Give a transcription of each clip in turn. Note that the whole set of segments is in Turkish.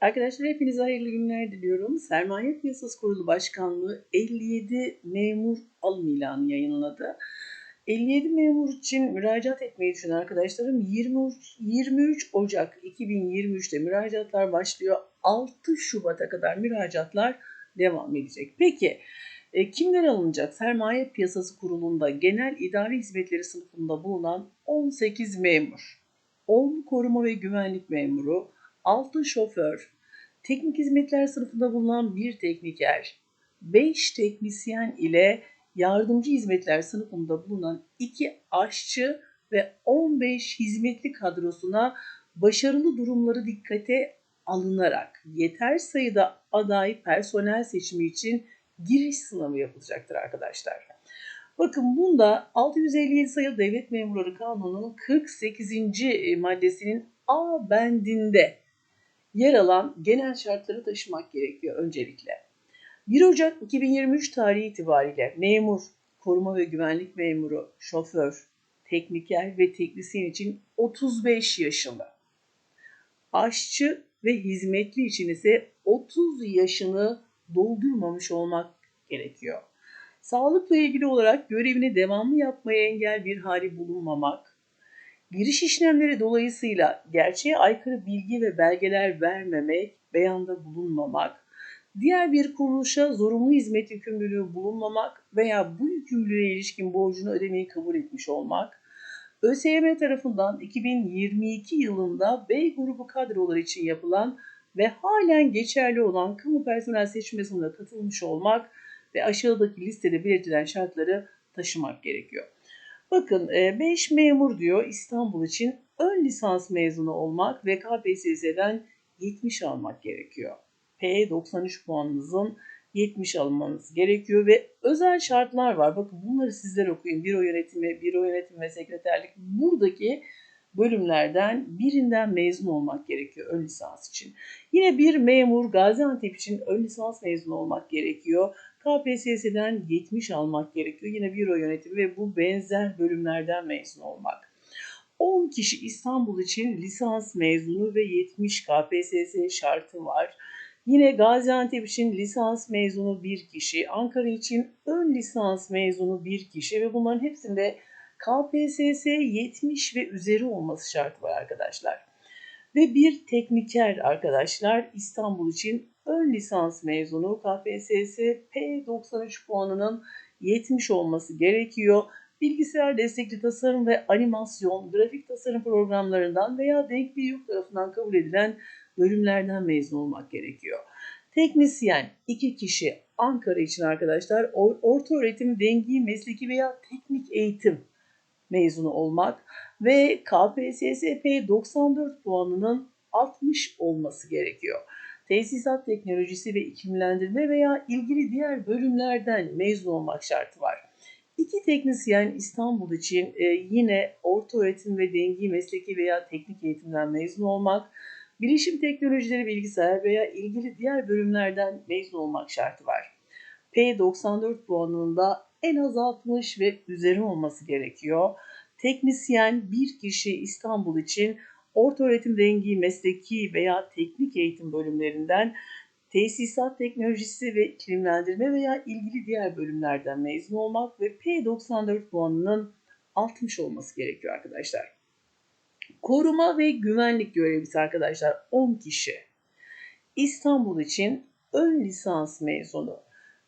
Arkadaşlar hepinize hayırlı günler diliyorum. Sermaye Piyasası Kurulu Başkanlığı 57 memur alım ilanı yayınladı. 57 memur için müracaat etmeyi düşünen arkadaşlarım 23, 23 Ocak 2023'te müracaatlar başlıyor. 6 Şubat'a kadar müracaatlar devam edecek. Peki e, kimler alınacak? Sermaye Piyasası Kurulu'nda genel idari hizmetleri sınıfında bulunan 18 memur, 10 koruma ve güvenlik memuru, 6 şoför, teknik hizmetler sınıfında bulunan bir tekniker, 5 teknisyen ile yardımcı hizmetler sınıfında bulunan 2 aşçı ve 15 hizmetli kadrosuna başarılı durumları dikkate alınarak yeter sayıda aday personel seçimi için giriş sınavı yapılacaktır arkadaşlar. Bakın bunda 657 sayılı Devlet Memurları Kanunu'nun 48. maddesinin A bendinde yer alan genel şartları taşımak gerekiyor öncelikle. 1 Ocak 2023 tarihi itibariyle memur, koruma ve güvenlik memuru, şoför, tekniker ve teknisyen için 35 yaşında. Aşçı ve hizmetli için ise 30 yaşını doldurmamış olmak gerekiyor. Sağlıkla ilgili olarak görevini devamlı yapmaya engel bir hali bulunmamak, Giriş işlemleri dolayısıyla gerçeğe aykırı bilgi ve belgeler vermemek, beyanda bulunmamak, diğer bir kuruluşa zorunlu hizmet yükümlülüğü bulunmamak veya bu yükümlülüğe ilişkin borcunu ödemeyi kabul etmiş olmak, ÖSYM tarafından 2022 yılında B grubu kadroları için yapılan ve halen geçerli olan kamu personel seçme sınavına katılmış olmak ve aşağıdaki listede belirtilen şartları taşımak gerekiyor. Bakın 5 e, memur diyor İstanbul için ön lisans mezunu olmak ve KPSS'den 70 almak gerekiyor. P93 puanınızın 70 almanız gerekiyor ve özel şartlar var. Bakın bunları sizler okuyun. Büro yönetimi, büro yönetimi ve sekreterlik. Buradaki bölümlerden birinden mezun olmak gerekiyor ön lisans için. Yine bir memur Gaziantep için ön lisans mezunu olmak gerekiyor. KPSS'den 70 almak gerekiyor. Yine büro yönetimi ve bu benzer bölümlerden mezun olmak. 10 kişi İstanbul için lisans mezunu ve 70 KPSS şartı var. Yine Gaziantep için lisans mezunu bir kişi, Ankara için ön lisans mezunu bir kişi ve bunların hepsinde KPSS 70 ve üzeri olması şartı var arkadaşlar. Ve bir tekniker arkadaşlar İstanbul için ön lisans mezunu KPSS P93 puanının 70 olması gerekiyor. Bilgisayar destekli tasarım ve animasyon, grafik tasarım programlarından veya denk bir yurt tarafından kabul edilen bölümlerden mezun olmak gerekiyor. Teknisyen 2 kişi Ankara için arkadaşlar orta öğretim, dengi, mesleki veya teknik eğitim mezunu olmak ve KPSS P94 puanının 60 olması gerekiyor tesisat teknolojisi ve iklimlendirme veya ilgili diğer bölümlerden mezun olmak şartı var. İki teknisyen İstanbul için e, yine orta öğretim ve dengi mesleki veya teknik eğitimden mezun olmak, bilişim teknolojileri bilgisayar veya ilgili diğer bölümlerden mezun olmak şartı var. P94 puanında en az 60 ve üzeri olması gerekiyor. Teknisyen bir kişi İstanbul için orta öğretim rengi, mesleki veya teknik eğitim bölümlerinden tesisat teknolojisi ve iklimlendirme veya ilgili diğer bölümlerden mezun olmak ve P94 puanının 60 olması gerekiyor arkadaşlar. Koruma ve güvenlik görevlisi arkadaşlar 10 kişi. İstanbul için ön lisans mezunu.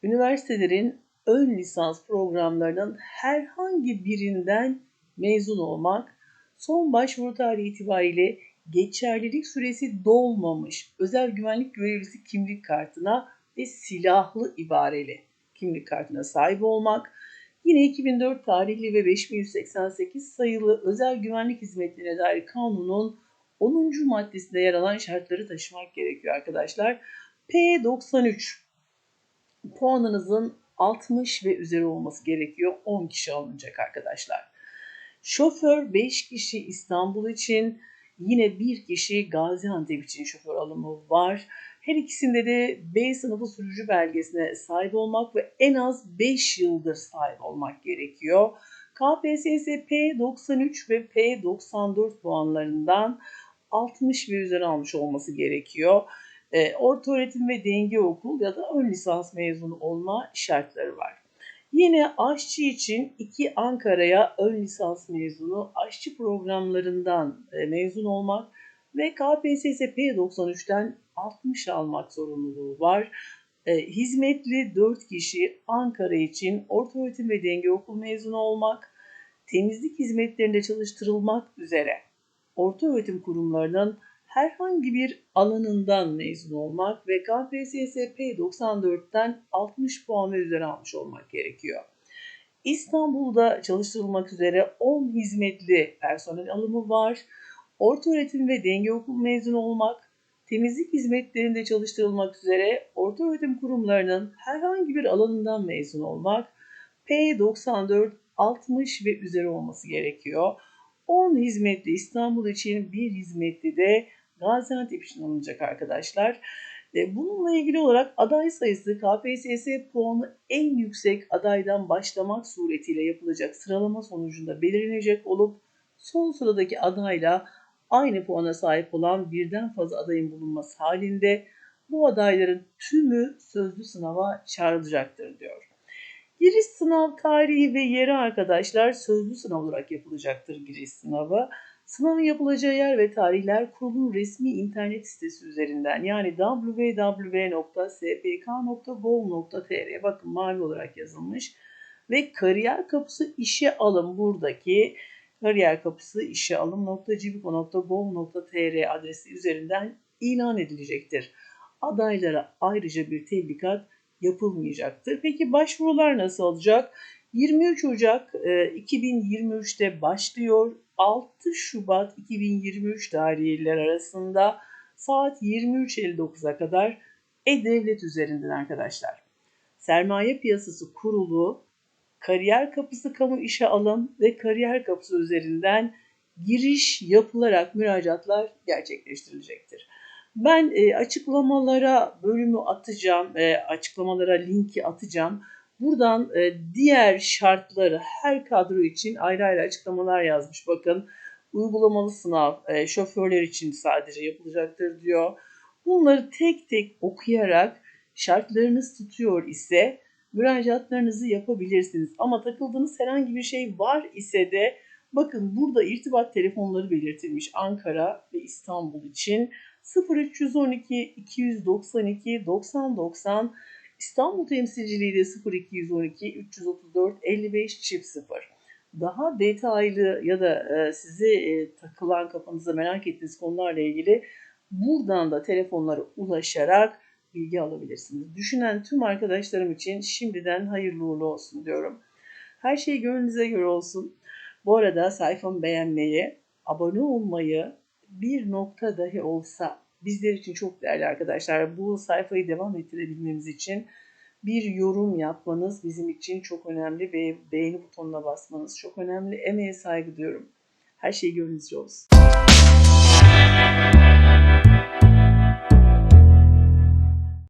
Üniversitelerin ön lisans programlarının herhangi birinden mezun olmak son başvuru tarihi itibariyle geçerlilik süresi dolmamış özel güvenlik görevlisi kimlik kartına ve silahlı ibareli kimlik kartına sahip olmak, yine 2004 tarihli ve 5188 sayılı özel güvenlik hizmetlerine dair kanunun 10. maddesinde yer alan şartları taşımak gerekiyor arkadaşlar. P93 puanınızın 60 ve üzeri olması gerekiyor. 10 kişi alınacak arkadaşlar. Şoför 5 kişi İstanbul için, yine bir kişi Gaziantep için şoför alımı var. Her ikisinde de B sınıfı sürücü belgesine sahip olmak ve en az 5 yıldır sahip olmak gerekiyor. KPSS P93 ve P94 puanlarından 60 ve üzeri almış olması gerekiyor. E, orta öğretim ve denge okul ya da ön lisans mezunu olma şartları var. Yine aşçı için iki Ankara'ya ön lisans mezunu aşçı programlarından e, mezun olmak ve KPSS P93'ten 60 almak zorunluluğu var. E, hizmetli 4 kişi Ankara için orta öğretim ve denge okul mezunu olmak, temizlik hizmetlerinde çalıştırılmak üzere orta öğretim kurumlarının herhangi bir alanından mezun olmak ve KPSS P94'ten 60 puan ve üzeri almış olmak gerekiyor. İstanbul'da çalıştırılmak üzere 10 hizmetli personel alımı var. Orta öğretim ve denge okul mezunu olmak, temizlik hizmetlerinde çalıştırılmak üzere orta öğretim kurumlarının herhangi bir alanından mezun olmak, P94 60 ve üzeri olması gerekiyor. 10 hizmetli İstanbul için bir hizmetli de Gaziantep için alınacak arkadaşlar. E, Bununla ilgili olarak aday sayısı KPSS puanı en yüksek adaydan başlamak suretiyle yapılacak sıralama sonucunda belirlenecek olup son sıradaki adayla aynı puana sahip olan birden fazla adayın bulunması halinde bu adayların tümü sözlü sınava çağrılacaktır diyor. Giriş sınav tarihi ve yeri arkadaşlar sözlü sınav olarak yapılacaktır giriş sınavı. Sınavın yapılacağı yer ve tarihler kurulun resmi internet sitesi üzerinden yani www.spk.gov.tr bakın mavi olarak yazılmış ve kariyer kapısı işe alım buradaki kariyer kapısı işe alım.cibiko.gov.tr adresi üzerinden ilan edilecektir. Adaylara ayrıca bir tebligat yapılmayacaktır. Peki başvurular nasıl olacak? 23 Ocak 2023'te başlıyor. 6 Şubat 2023 tarihler arasında saat 23.59'a kadar E-Devlet üzerinden arkadaşlar. Sermaye Piyasası Kurulu, Kariyer Kapısı Kamu İşe Alım ve Kariyer Kapısı üzerinden giriş yapılarak müracaatlar gerçekleştirilecektir. Ben e, açıklamalara bölümü atacağım, e, açıklamalara linki atacağım. Buradan e, diğer şartları her kadro için ayrı ayrı açıklamalar yazmış. Bakın uygulamalı sınav e, şoförler için sadece yapılacaktır diyor. Bunları tek tek okuyarak şartlarınız tutuyor ise müracaatlarınızı yapabilirsiniz. Ama takıldığınız herhangi bir şey var ise de bakın burada irtibat telefonları belirtilmiş Ankara ve İstanbul için 0312 292 90 90 İstanbul temsilciliği de 0212 334 55 çift 0. Daha detaylı ya da e, size takılan kafanıza merak ettiğiniz konularla ilgili buradan da telefonlara ulaşarak bilgi alabilirsiniz. Düşünen tüm arkadaşlarım için şimdiden hayırlı uğurlu olsun diyorum. Her şey gönlünüze göre olsun. Bu arada sayfamı beğenmeyi, abone olmayı, bir nokta dahi olsa bizler için çok değerli arkadaşlar. Bu sayfayı devam ettirebilmemiz için bir yorum yapmanız bizim için çok önemli ve beğeni butonuna basmanız çok önemli. Emeğe saygı duyuyorum. Her şey gönlünüzce olsun.